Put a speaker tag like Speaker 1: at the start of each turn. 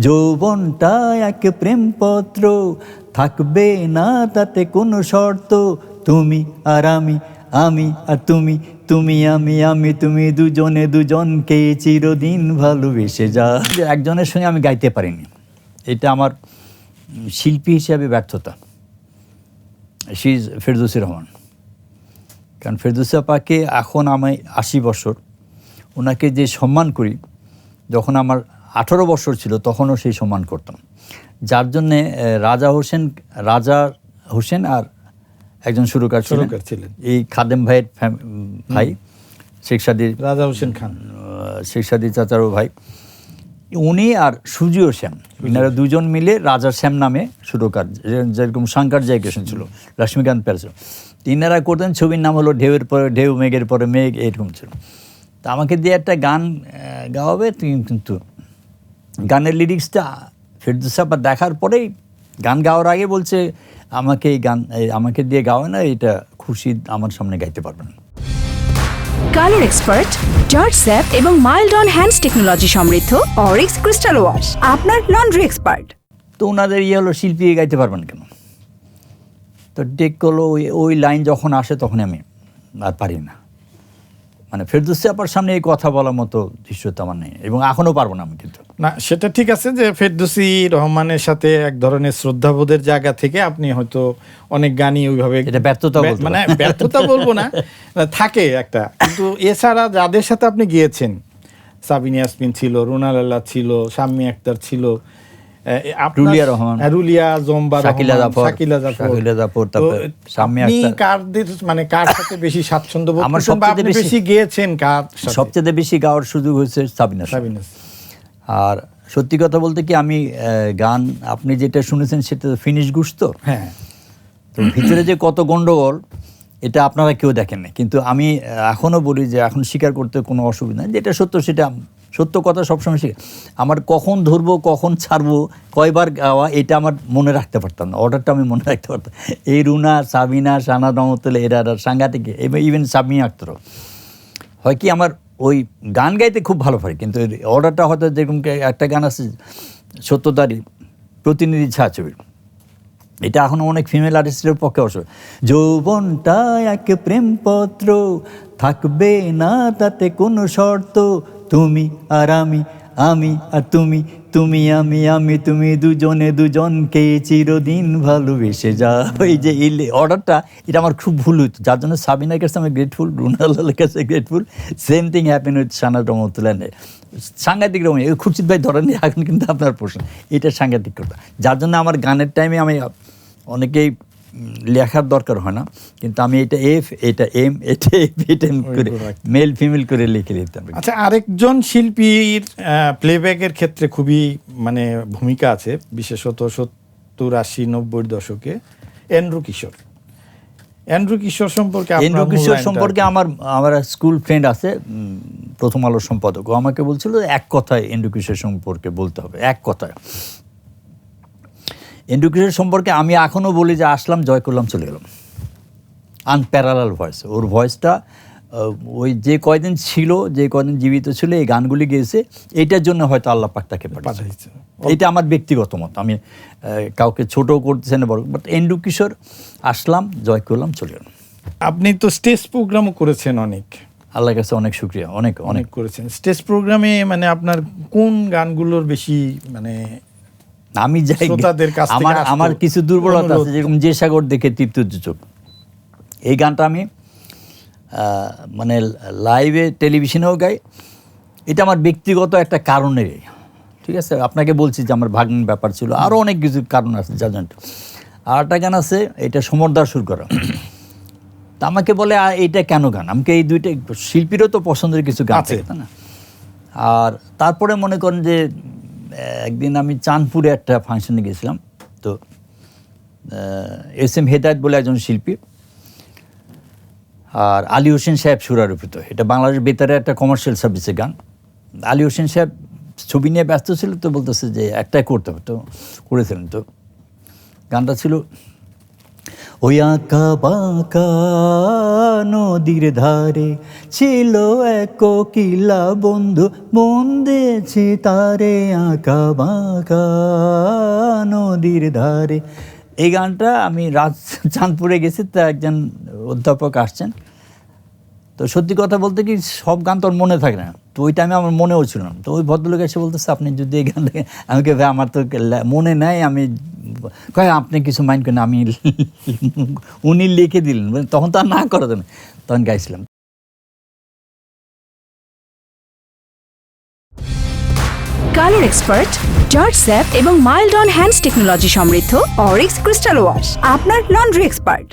Speaker 1: যৌবনটা এক প্রেমপত্র থাকবে না তাতে কোনো শর্ত। তুমি আর আমি আমি আর তুমি তুমি, আমি আমি, তুমি দুজনে দুজনকে চিরদিন ভালোবেসে যা। একজনের সঙ্গে আমি গাইতে পারিনি। এটা আমার শিল্পী হিসাবে ব্যর্থতা। She is Ferdousi Rahman. কারণ ফেরদৌসি আপাকে এখন আমি আশি বছর। ওনাকে যে সম্মান করি, যখন আমার আঠারো বছর ছিল তখনও সেই সম্মান করতাম। যার জন্যে রাজা হোসেন রাজা হোসেন আর একজন সুরকার
Speaker 2: সুরকার ছিলেন।
Speaker 1: এই খাদেম ভাইয়ের ভাই শেখ সাদির
Speaker 2: রাজা হোসেন খান।
Speaker 1: শেখ সাদি চাচারও ভাই। উনি আর সুজিও শ্যাম এনারা দুজন মিলে রাজা শ্যাম নামে সুরকার যেরকম শঙ্কর জয়কিষণ ছিল লক্ষ্মীকান্ত প্যারস ইনারা করতেন ছবির নাম হলো ঢেউয়ের পরে ঢেউ মেঘের পরে মেঘ এরকম ছিল। তা আমাকে দিয়ে একটা গান গাওয়াবে তুমি কিন্তু গানের লিরিক্সটা ফেরদুসাপা দেখার পরেই গান গাওয়ার আগে বলছে আমাকে এই গান আমাকে দিয়ে গাওয়া না এটা খুশি আমার সামনে গাইতে পারবেন
Speaker 3: কালার এক্সপার্ট জর্জ স্যাপ এবং মাইল্ড অন হ্যান্ডস টেকনোলজি সমৃদ্ধ অরিক্স ক্রিস্টাল ওয়াশ আপনার লন্ড্রি এক্সপার্ট
Speaker 1: তো ওনাদের ইয়ে হলো শিল্পী গাইতে পারবেন কেন? তো করল ওই ওই লাইন যখন আসে তখন আমি আর পারি না। মানে ফেরদৌসি আপার সামনে এই কথা বলার মতো দৃশ্যতা আমার নেই এবং এখনও পারব না আমি কিন্তু।
Speaker 2: না সেটা ঠিক আছে যে ফেরদৌসি রহমানের সাথে এক ধরনের শ্রদ্ধাবোধের জায়গা থেকে আপনি হয়তো অনেক গানই ওইভাবে
Speaker 1: এটা ব্যর্থতা
Speaker 2: ব্যা- মানে ব্যর্থতা বলব না থাকে একটা। কিন্তু এছাড়া যাদের সাথে আপনি গিয়েছেন সাবিন ইয়াসমিন ছিল রুনাল আল্লাহ ছিল শাম্মী আক্তার ছিল
Speaker 1: রুলিয়া রহমান।
Speaker 2: হ্যাঁ, রুলিয়া জম্বা
Speaker 1: শাকিলা জাফর,
Speaker 2: শাকিলা জাফর।
Speaker 1: শাকিলা জাফর, তারপরে
Speaker 2: আপনি
Speaker 1: আক্তার।
Speaker 2: কারদের মানে কার সাথে বেশি স্বাচ্ছন্দ্য বোধ
Speaker 1: আমার সবচেয়ে বেশি-
Speaker 2: গিয়েছেন কার
Speaker 1: সবচেয়ে বেশি গাওয়ার সুযোগ হয়েছে সাবিনা সাবিনা। আর সত্যি কথা বলতে কি আমি গান আপনি যেটা শুনেছেন সেটা ফিনিশ তো।
Speaker 2: হ্যাঁ।
Speaker 1: তো ভিতরে যে কত গন্ডগোল এটা আপনারা কেউ দেখেন না কিন্তু আমি আহ, এখনও বলি যে এখন স্বীকার করতে কোনো অসুবিধা নেই। যেটা সত্য সেটা সত্য কথা সবসময় শিখে। আমার কখন ধরবো, কখন ছাড়বো, কয়বার গাওয়া, এটা আমার মনে রাখতে পারতাম না। অর্ডারটা আমি মনে রাখতে পারতাম। এই রুনা, সাবিনা, সানা রহমতুল্লাহ, এরা সাংঘাতিক ইভেন সাবমি আক্তর। হয় কি আমার ওই গান গাইতে খুব ভালো পারি, কিন্তু অর্ডারটা হয়তো যেরকম একটা গান আছে, সত্যতারই প্রতিনিধি ছায়াছবির। এটা এখন অনেক ফিমেল আর্টিস্টের পক্ষে অসুবিধা। যৌবনটা এক প্রেমপত্র, থাকবে না তাতে কোনো শর্ত তুমি আর আমি আমি আর তুমি তুমি, আমি আমি, তুমি দুজনে দুজনকে চিরদিন ভালোবেসে যা। এই যে ইলে অর্ডারটা, এটা আমার খুব ভুল হতো যার জন্য সাবিনার কাছে আমি গ্রেটফুল রুনালের কাছে grateful same thing happen with Sanad Rahmatullah সাংঘাতিক রকম খুরশিদ ভাই ধরেন এখন কিন্তু আপনার প্রশ্ন। এটা সাংঘাতিক কথা। যার জন্য আমার গানের টাইমে আমি অনেকেই লেখার দরকার হয় না কিন্তু আমি এটা এফ এটা এম এটা এফ এটা এম করে মেল ফিমেল করে লিখে দিতাম
Speaker 2: আচ্ছা আরেকজন শিল্পীর প্লেব্যাকের ক্ষেত্রে খুবই মানে ভূমিকা আছে বিশেষত সত্তর আশি নব্বই দশকে এন্ড্রু কিশোর এন্ড্রু কিশোর সম্পর্কে
Speaker 1: এন্দ্র কিশোর সম্পর্কে আমার আমার স্কুল ফ্রেন্ড আছে প্রথম আলোর সম্পাদক। ও আমাকে বলছিল এক কথায় এন্দ্র কিশোর সম্পর্কে বলতে হবে এক কথায়। এন্দ্র সম্পর্কে আমি এখনও বলি যে আসলাম জয় করলাম চলে গেলাম। আনপ্যারালাল ভয়েস ওর ভয়েসটা ওই যে কয়দিন ছিল যে কয়দিন জীবিত ছিল এই গানগুলি গেয়েছে এইটার জন্য হয়তো আল্লাহ পাক তাকে পাঠিয়েছে। এটা আমার ব্যক্তিগত মত। আমি কাউকে ছোট করতেছেন না বড় বাট এন্ডু কিশোর আসলাম জয় করলাম চলে গেলাম।
Speaker 2: আপনি তো স্টেজ প্রোগ্রামও করেছেন অনেক।
Speaker 1: আল্লাহর কাছে অনেক শুক্রিয়া অনেক। অনেক
Speaker 2: করেছেন। স্টেজ প্রোগ্রামে মানে আপনার কোন গানগুলোর বেশি মানে
Speaker 1: আমি যাই আমার আমার কিছু দুর্বলতা আছে যেরকম যে সাগর দেখে তৃপ্ত চোখ এই গানটা আমি মানে লাইভে টেলিভিশনেও গাই। এটা আমার ব্যক্তিগত একটা কারণে ঠিক আছে? আপনাকে বলছি যে আমার ভাগ্ন ব্যাপার ছিল। আরও অনেক কিছু কারণ আছে জন্য। আর একটা গান আছে এটা সমরদার সুর করা। তা আমাকে বলে "আ, এইটা কেন গান? আমাকে এই দুইটা শিল্পীরও তো পছন্দের কিছু গান
Speaker 2: আছে।
Speaker 1: না? আর তারপরে মনে করেন যে একদিন আমি চাঁদপুরে একটা ফাংশনে গেছিলাম, তো এস এম হেদায়ত বলে একজন শিল্পী আর আলী হোসেন সাহেব সুরারোপিত। এটা বাংলাদেশ বেতারে একটা কমার্শিয়াল সার্ভিসের গান। আলী হোসেন সাহেব ছবি নিয়ে ব্যস্ত ছিল, তো বলতেছে যে একটাই করতে হবে, তো করেছিলেন। তো গানটা ছিল ওই আঁকা বাঁকা নদীর ধারে ছিল এক কোকিলা বন্ধু, মন বন্দেছে তারে আঁকা বাঁকা নদীর ধারে। এই গানটা আমি রাজ চাঁদপুরে গেছি, তা একজন অধ্যাপক আসছেন। তো সত্যি কথা বলতে কি, সব গান তো মনে থাকে না। তো ওই টাইমে আমার মনেও ছিল না। তো ওই ভদ্রলোক এসে বলতেছে, আপনি যদি এই গানটা আমি কে ভাই, আমার তো মনে নাই, আমি কয়, আপনি কিছু মাইন্ড করেন আমি উনি লিখে দিলেন। তখন তো আর না করা যাবে তখন গাইছিলাম।
Speaker 3: কালার এক্সপার্ট জর্জ স্যাপ এবং মাইল্ড অন হ্যান্ডস টেকনোলজি সমৃদ্ধ অরিক্স ক্রিস্টাল ওয়াশ আপনার লন্ড্রি এক্সপার্ট